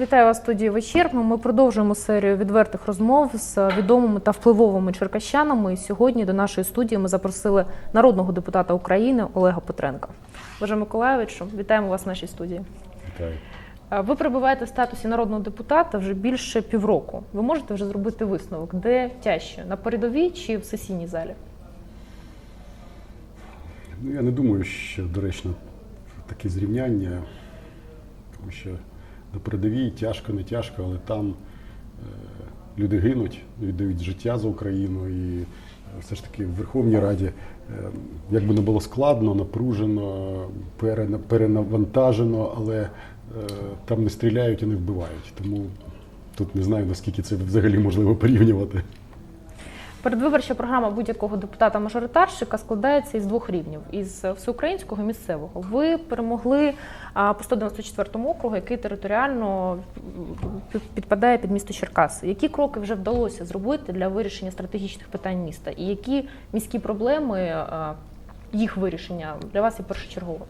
Вітаю вас в студії вечір. Ми продовжуємо серію відвертих розмов з відомими та впливовими черкащанами. І сьогодні до нашої студії ми запросили народного депутата України Олега Петренка. Боже Миколаєвичу, вітаємо вас в нашій студії. Вітаю. Ви перебуваєте в статусі народного депутата вже більше півроку. Ви можете вже зробити висновок, де тяжче на передовій чи в сесійній залі? Ну, я не думаю, що доречно таке зрівняння, тому що на передовій тяжко, не тяжко, але там е, люди гинуть, віддають життя за Україну. І е, все ж таки в Верховній Раді, е, як би не було складно, напружено, перена- перенавантажено, але там не стріляють і не вбивають. Тому тут не знаю, наскільки це взагалі можливо порівнювати. Передвиборча програма будь-якого депутата-мажоритарщика складається із двох рівнів: із всеукраїнського і місцевого. Ви перемогли по 194 округу, який територіально підпадає під місто Черкаси. Які кроки вже вдалося зробити для вирішення стратегічних питань міста? І які міські проблеми їх вирішення для вас є першочерговими?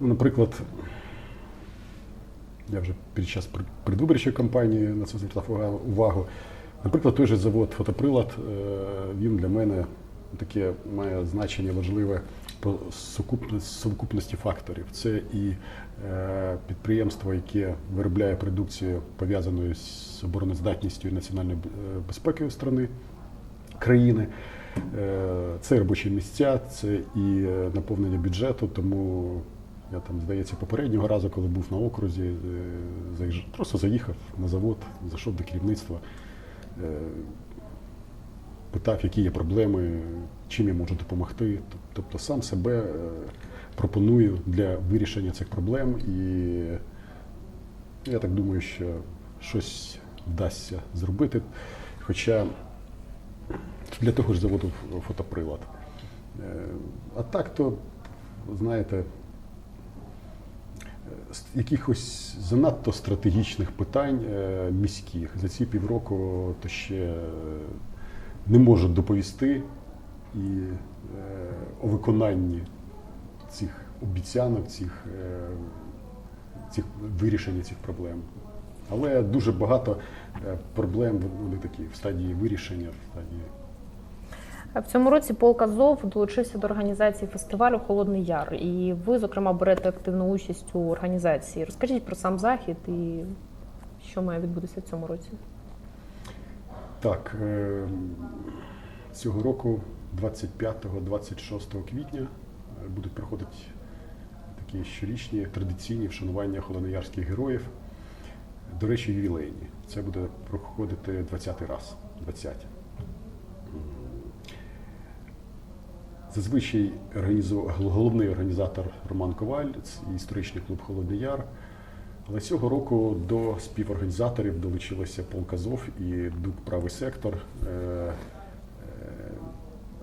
Ну, Наприклад, я вже під час пр- предвиборчої кампанії на це звертав увагу. Наприклад, той же завод фотоприлад, е, він для мене таке має значення важливе по сукуп- сукупності факторів. Це і е, підприємство, яке виробляє продукцію, пов'язану з обороноздатністю і національною е, безпекою країни країни. Це робочі місця, це і наповнення бюджету. Тому я там, здається, попереднього разу, коли був на окрузі, просто заїхав на завод, зайшов до керівництва, питав, які є проблеми, чим я можу допомогти. Тобто сам себе е, пропоную для вирішення цих проблем. І я так думаю, що щось вдасться зробити. Хоча для того ж заводу фотоприлад. Е, А так то, знаєте, е, якихось занадто стратегічних питань е, міських за ці півроку то ще е, не можу доповісти і е, о виконанні цих обіцянок, цих, цих вирішення цих проблем. Але дуже багато проблем вони такі в стадії вирішення, в стадії. А В цьому році полк Азов долучився до організації фестивалю Холодний Яр. І ви, зокрема, берете активну участь у організації. Розкажіть про сам захід і що має відбутися в цьому році. Так, е, цього року, 25-26 квітня, е, будуть проходити такі щорічні традиційні вшанування холодноярських героїв. До речі, ювілейні. Це буде проходити 20-й раз. 20. Зазвичай головний організатор Роман Коваль, це історичний клуб Холодний Яр. Але цього року до співорганізаторів долучилися Полк Азов і ДУК Правий сектор. Е, е,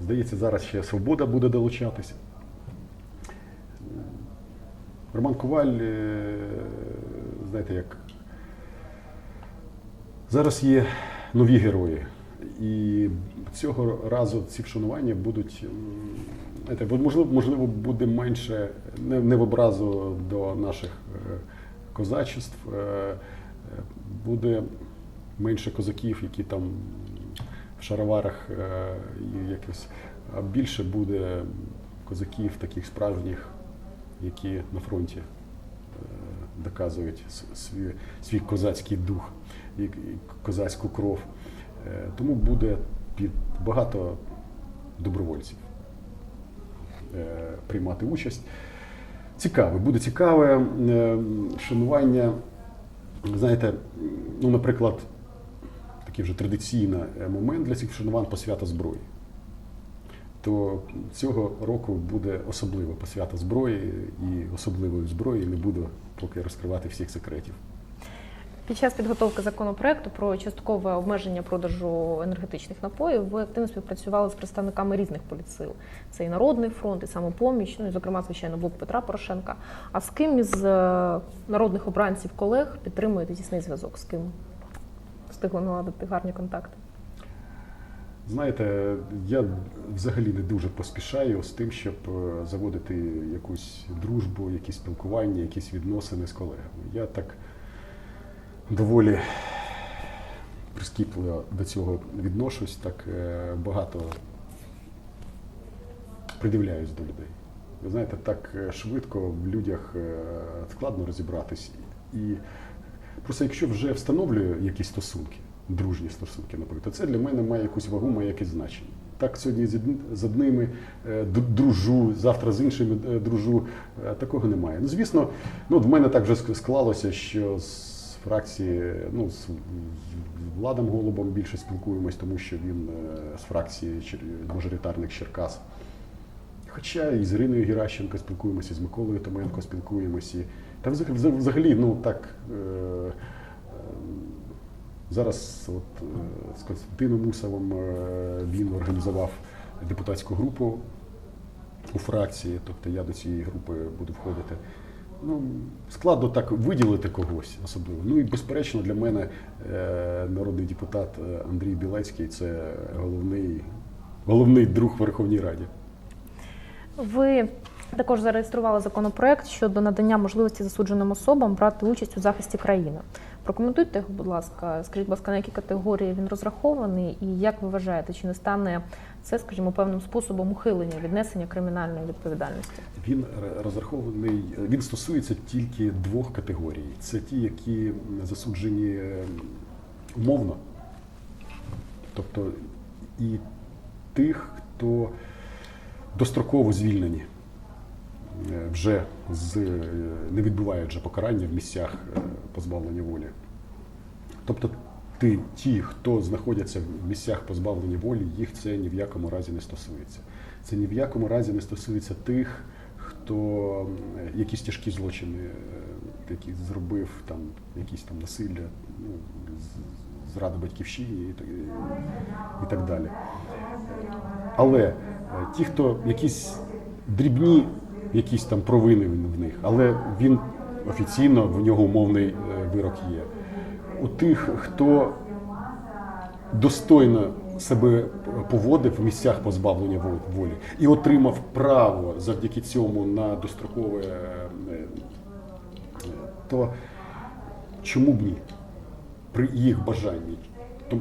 Здається, зараз ще Свобода буде долучатися. Роман Коваль, е, знаєте, як зараз є нові герої. І цього разу ці вшанування будуть, можливо, можливо, буде менше не, в образу до наших е, козачеств, е, буде менше козаків, які там в шароварах е, якось, а більше буде козаків таких справжніх, які на фронті доказують свій, свій козацький дух і козацьку кров. Е, Тому буде під багато добровольців е, приймати участь. Цікаве, буде цікаве е, шанування. Знаєте, ну, наприклад, такий вже традиційний момент для цих вшанувань посвята зброї. То цього року буде особлива посвята зброї і особливої зброї не буду поки розкривати всіх секретів. Під час підготовки законопроекту про часткове обмеження продажу енергетичних напоїв ви активно співпрацювали з представниками різних політсил. Це і Народний фронт, і самопоміч, ну і зокрема, звичайно, блок Петра Порошенка. А з ким із е, народних обранців колег підтримуєте тісний зв'язок? З ким встигли наладити гарні контакти? Знаєте, я взагалі не дуже поспішаю з тим, щоб е, заводити якусь дружбу, якісь спілкування, якісь відносини з колегами. Я так доволі прискіпливо до цього відношусь, так е, багато придивляюсь до людей. Ви знаєте, так е, швидко в людях е, складно розібратись. І просто якщо вже встановлюю якісь стосунки, дружні стосунки, наприклад, то це для мене має якусь вагу, має якесь значення. Так сьогодні з одними дружу, завтра з іншими дружу. Такого немає. Ну, звісно, ну, в мене так вже ск- склалося, що з фракції, ну, з Владом Голубом більше спілкуємось, тому що він е, з фракції мажоритарних Черкас. Хоча і з Іриною Геращенко спілкуємося, і з Миколою Томенко спілкуємося. Та взагалі, ну так. Е, е, зараз от, з Константином Мусовим він організував депутатську групу у фракції, тобто я до цієї групи буду входити. Ну, складно так виділити когось особливо. Ну і безперечно для мене е, народний депутат е, Андрій Білецький це головний, головний друг Верховній Раді. Ви також зареєстрували законопроект щодо надання можливості засудженим особам брати участь у захисті країни. Прокоментуйте його, будь ласка. Скажіть, будь ласка, на які категорії він розрахований, і як ви вважаєте, чи не стане це, скажімо, певним способом ухилення від несення кримінальної відповідальності? Він розрахований, він стосується тільки двох категорій. Це ті, які засуджені е, умовно, тобто і тих, хто достроково звільнені, е, вже з е, не відбувають вже покарання в місцях е, позбавлення волі. Тобто ти, ті, хто знаходяться в місцях позбавлення волі, їх це ні в якому разі не стосується. Це ні в якому разі не стосується тих, хто якісь тяжкі злочини, е, які зробив там якісь там насилля, ну, зрада батьківщині і так, і так далі. Але е, ті, хто якісь дрібні, якісь там провини в них, але він офіційно в нього умовний е, вирок є. У тих, хто достойно себе поводив в місцях позбавлення волі і отримав право завдяки цьому на дострокове, е, е, то чому б ні? При їх бажанні.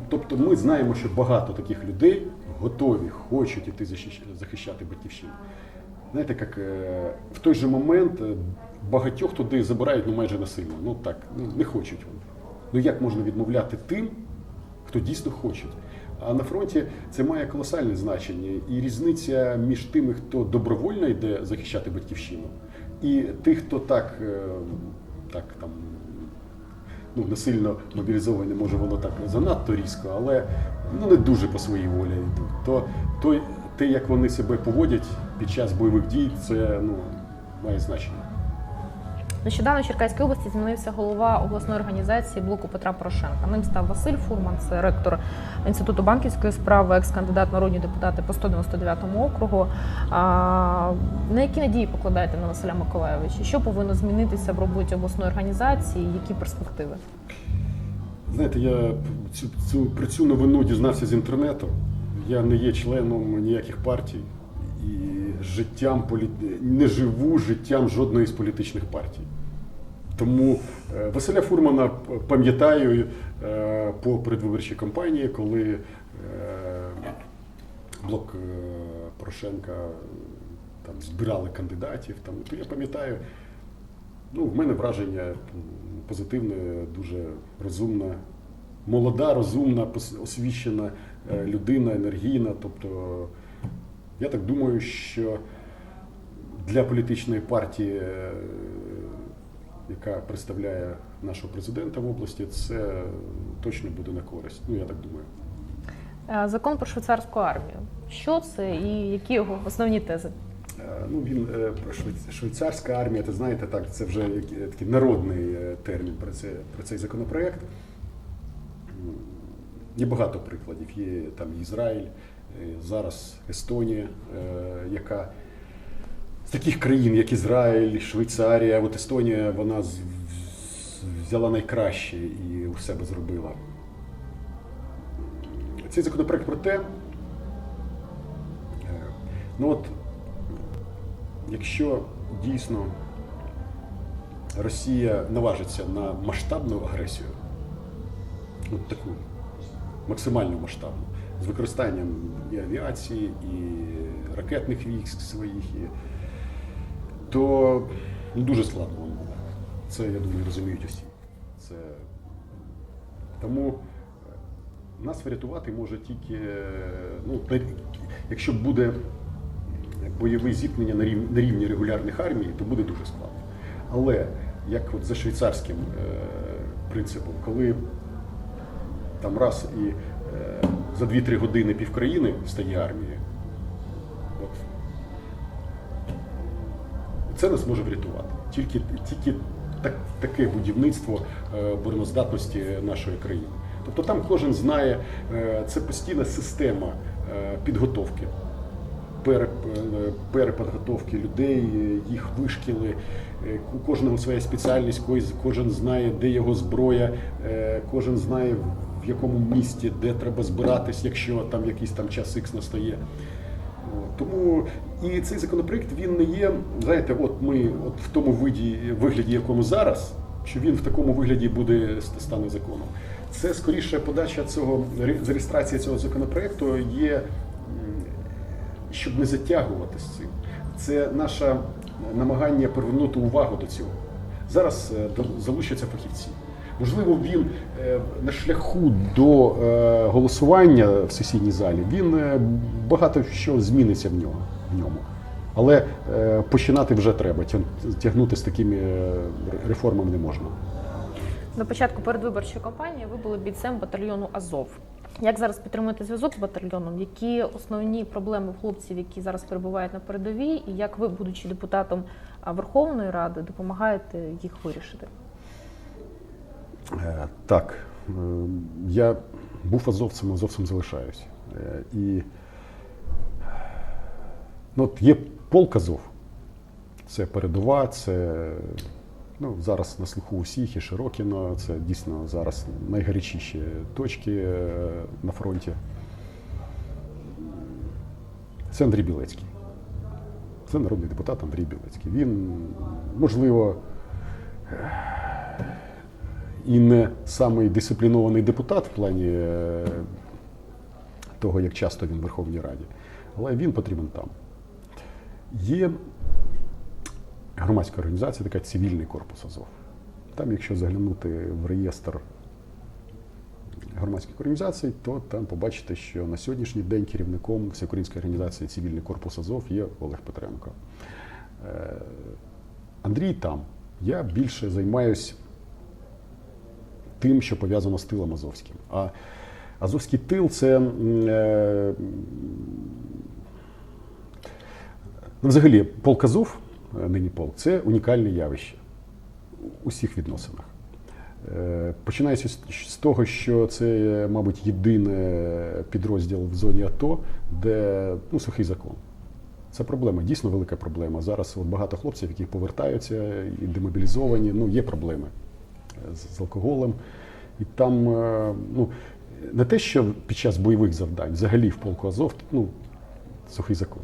Тобто ми знаємо, що багато таких людей готові, хочуть іти захищати батьківщину. Знаєте, як е, в той же момент е, багатьох туди забирають ну, майже насильно. Ну так, ну, не хочуть вони. Ну як можна відмовляти тим, хто дійсно хоче? А на фронті це має колосальне значення. І різниця між тими, хто добровольно йде захищати батьківщину, і тих, хто так, е, так там ну, насильно мобілізовані, може воно так занадто різко, але ну, не дуже по своїй волі йдуть. То, то те, як вони себе поводять під час бойових дій, це ну, має значення. Нещодавно в Черкаській області змінився голова обласної організації блоку Петра Порошенка. Ним став Василь Фурман, це ректор інституту банківської справи, екс-кандидат народні депутати по 199 округу. А, на які надії покладаєте на Василя Миколаєвича? Що повинно змінитися в роботі обласної організації? Які перспективи? Знаєте, я цю, цю, про цю новину дізнався з інтернету. Я не є членом ніяких партій і життям не живу життям жодної з політичних партій. Тому е, Василя Фурмана пам'ятаю е, по передвиборчій кампанії, коли е, блок Порошенка там збирали кандидатів. Там, то я пам'ятаю, ну, в мене враження позитивне, дуже розумна, молода, розумна, освічена е, людина, енергійна. Тобто, я так думаю, що для політичної партії, е, яка представляє нашого президента в області, це точно буде на користь. Ну, я так думаю. Е, Закон про швейцарську армію. Що це і які його основні тези? Ну, він про швейц- швейцарська армія, ти знаєте, так, це вже такий народний термін про, це, про цей законопроект. Є багато прикладів. Є там Ізраїль, е, зараз Естонія, е, яка з таких країн, як Ізраїль, Швейцарія, от Естонія, вона взяла найкраще і у себе зробила. Цей законопроект про те, Ну от, якщо дійсно Росія наважиться на масштабну агресію, от таку максимально масштабну, з використанням і авіації, і ракетних військ своїх, і, то ну, дуже складно вам буде. Це, я думаю, розуміють усі. Це... Тому е, нас врятувати може тільки, е, ну, якщо буде бойове зіткнення на рівні, на рівні регулярних армій, то буде дуже складно. Але як от за швейцарським е, принципом, коли там раз і е, за 2-3 години півкраїни стає армією, це нас може врятувати. Тільки, тільки так, таке будівництво е, обороноздатності нашої країни. Тобто там кожен знає, е, це постійна система підготовки, пере- переподготовки людей, їх вишкіли. У кожного своя спеціальність, кожен знає, де його зброя, кожен знає в якому місті, де треба збиратись, якщо там якийсь там час ікс настає. Тому і цей законопроект він не є, знаєте, от ми от в тому виді, вигляді, якому зараз, що він в такому вигляді буде стане законом. Це скоріше подача цього ре- реєстрація цього законопроекту є, щоб не затягувати з цим. Це наше намагання привернути увагу до цього. Зараз е, залучаться фахівці. Можливо, він е, на шляху до е, голосування в сесійній залі він е, багато що зміниться в нього в ньому. Але починати вже треба. тяг- Тягнути з такими реформами не можна. На початку передвиборчої кампанії ви були бійцем батальйону Азов. Як зараз підтримуєте зв'язок з батальйоном? Які основні проблеми хлопців, які зараз перебувають на передовій, і як ви, будучи депутатом Верховної Ради, допомагаєте їх вирішити? Е, Так, е, я був азовцем, азовцем залишаюсь. Е, І ну, от є полк Азов. Це передова, це ну, зараз на слуху усіх і Широкіно. Це дійсно зараз найгарячіші точки на фронті. Це Андрій Білецький. Це народний депутат Андрій Білецький. Він, можливо, і не самий дисциплінований депутат в плані е, того, як часто він в Верховній Раді, але він потрібен там. Є громадська організація, така цивільний корпус Азов. Там, якщо заглянути в реєстр громадських організацій, то там побачите, що на сьогоднішній день керівником Всеукраїнської організації Цивільний корпус Азов є Олег Петренко. Е, Андрій там. Я більше займаюсь тим, що пов'язано з тилом Азовським. А Азовський тил це ну, взагалі полк Азов, е, нині полк, це унікальне явище у всіх відносинах. Е, Починаючи з того, що це, мабуть, єдиний підрозділ в зоні АТО, де ну, сухий закон. Це проблема, дійсно велика проблема. Зараз от багато хлопців, які повертаються і демобілізовані, ну є проблеми з, алкоголем. І там е, ну, не те, що під час бойових завдань, взагалі в полку Азов, ну, сухий закон.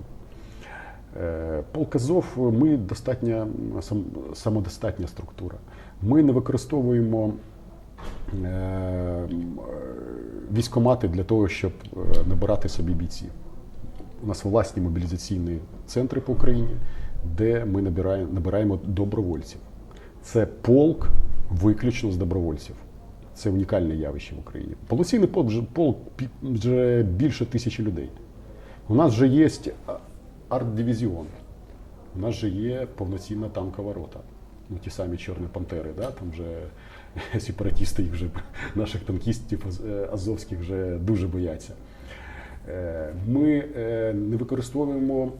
Е, Полк Азов, ми достатньо сам, самодостатня структура. Ми не використовуємо е, військомати для того, щоб набирати собі бійців. У нас власні мобілізаційні центри по Україні, де ми набираємо добровольців. Це полк виключно з добровольців. Це унікальне явище в Україні. Поліційний полк вже, полк вже більше тисячі людей. У нас вже є арт-дивізіон, у нас же є повноцінна танкова рота. Ну, ті самі Чорні Пантери, да? там вже сепаратісти їх вже наших танкістів аз- азовських вже дуже бояться. Е, Ми е, не використовуємо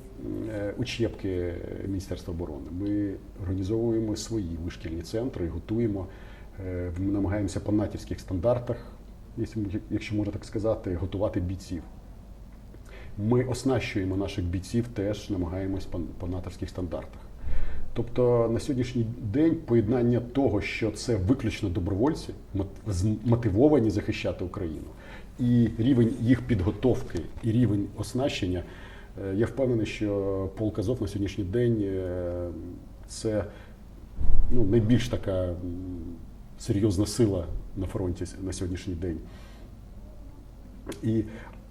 е, учебки Міністерства оборони. Ми організовуємо свої вишкільні центри, готуємо, ми намагаємося по натівських стандартах, якщо можна так сказати, готувати бійців. Ми оснащуємо наших бійців теж намагаємось по, натовських стандартах. Тобто на сьогоднішній день поєднання того, що це виключно добровольці, мот- змотивовані захищати Україну, і рівень їх підготовки, і рівень оснащення Е, Я впевнений, що полк Азов на сьогоднішній день е, це ну, найбільш така серйозна сила на фронті на сьогоднішній день. І,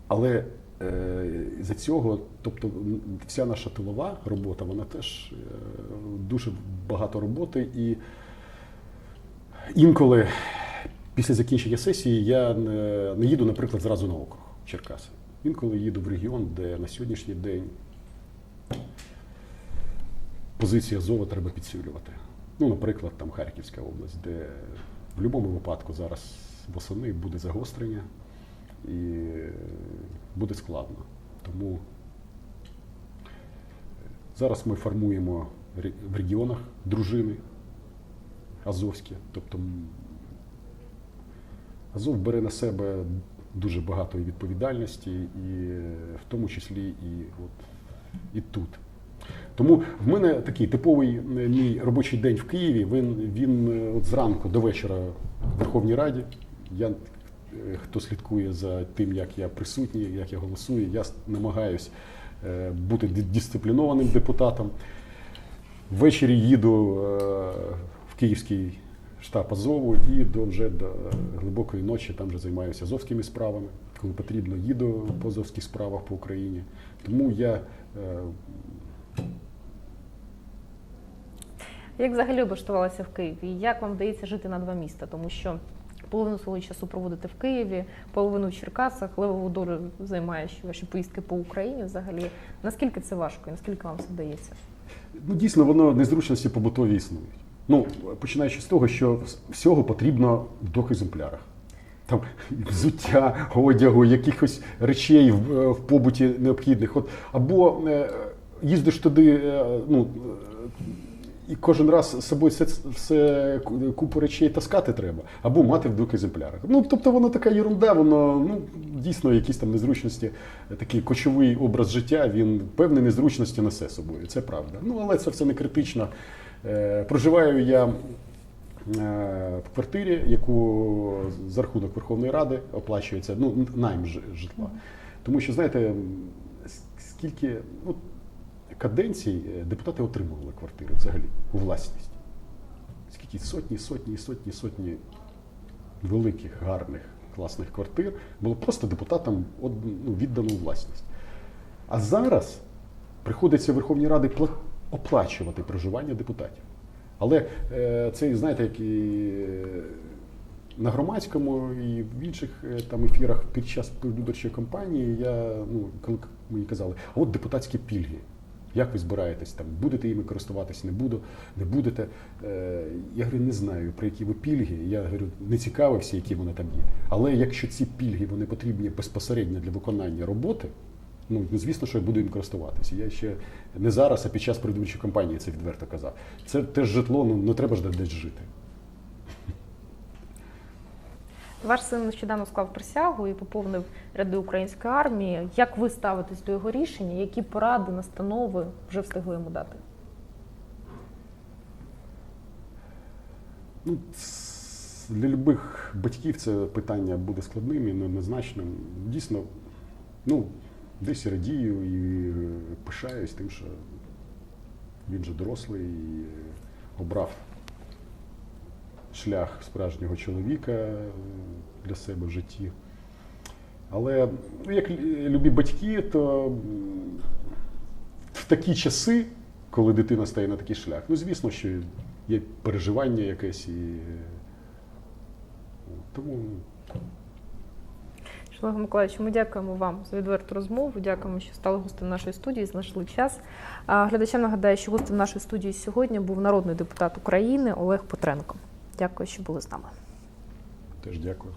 але е, за цього, тобто вся наша тилова робота, вона теж дуже багато роботи. І інколи після закінчення сесії я не, їду, наприклад, зразу на округ Черкаси. Інколи їду в регіон, де на сьогоднішній день позиція Азова треба підсилювати. Ну, наприклад, там Харківська область, де в будь-якому випадку зараз восени буде загострення і буде складно. Тому зараз ми формуємо в регіонах дружини азовські. Тобто Азов бере на себе дуже багато відповідальності, і е, в тому числі і, от, і тут. Тому в мене такий типовий е, мій робочий день в Києві. Він, він е, от зранку до вечора в Верховній Раді. Я, хто слідкує за тим, як я присутній, як я голосую, я намагаюсь бути дисциплінованим депутатом. Ввечері їду в Київський штаб Азову і до вже до глибокої ночі там вже займаюся азовськими справами. Коли потрібно, їду по азовських справах по Україні. Тому я е, Як взагалі облаштувалися в Києві? І Як вам вдається жити на два міста? Тому що половину свого часу проводите в Києві, половину в Черкасах, левову долю займає ще ваші поїздки по Україні взагалі. Наскільки це важко і наскільки вам це вдається? Ну, дійсно, воно незручності побутові існують. Ну, починаючи з того, що всього потрібно в двох екземплярах. Там взуття, одягу, якихось речей в, е, в побуті необхідних. От, або е, їздиш туди, е, ну, е, і кожен раз з собою все, все купу речей таскати треба, або мати в двох екземплярах. Ну, тобто воно така ерунда, воно ну, дійсно якісь там незручності, е, такий кочовий образ життя, він певні незручності несе собою. Це правда. Ну, але це все не критично. Е, Проживаю я е, в квартирі, яку за рахунок Верховної Ради оплачується ну, найм житла. Тому що, знаєте, скільки ну, каденцій е, депутати отримували квартири взагалі у власність. Скільки сотні, сотні, сотні, сотні великих, гарних, класних квартир було просто депутатам ну, віддано у власність. А зараз приходиться Верховній Раді пла- оплачувати проживання депутатів. Але е, це, знаєте, як і е, на громадському і в інших е, там ефірах під час виборчої кампанії я ну, коли мені казали, а от депутатські пільги. Як ви збираєтесь там? Будете їми користуватись, не буду, не будете. Я говорю, не знаю, про які ви пільги. Я говорю, не цікавився, які вони там є. Але якщо ці пільги вони потрібні безпосередньо для виконання роботи, ну ну, звісно, що я буду їм користуватися. Я ще не зараз, а під час передвиборчої кампанії це відверто казав. Це теж житло, ну не треба ж десь жити. Ваш син нещодавно склав присягу і поповнив ряди української армії. Як ви ставитесь до його рішення? Які поради, настанови вже встигли йому дати? Ну, для любих батьків це питання буде складним і неоднозначним. Дійсно, ну, десь радію і е, пишаюсь тим, що він же дорослий і е, обрав шлях справжнього чоловіка е, для себе в житті. Але ну, як любі батьки, то в такі часи, коли дитина стає на такий шлях, ну звісно, що є переживання якесь і тому Олег Миколаївич, ми дякуємо вам за відверту розмову. Дякуємо, що стали гостем нашої студії, знайшли час. Глядачам нагадаю, що гостем нашої студії сьогодні був народний депутат України Олег Петренко. Дякую, що були з нами. теж дякую.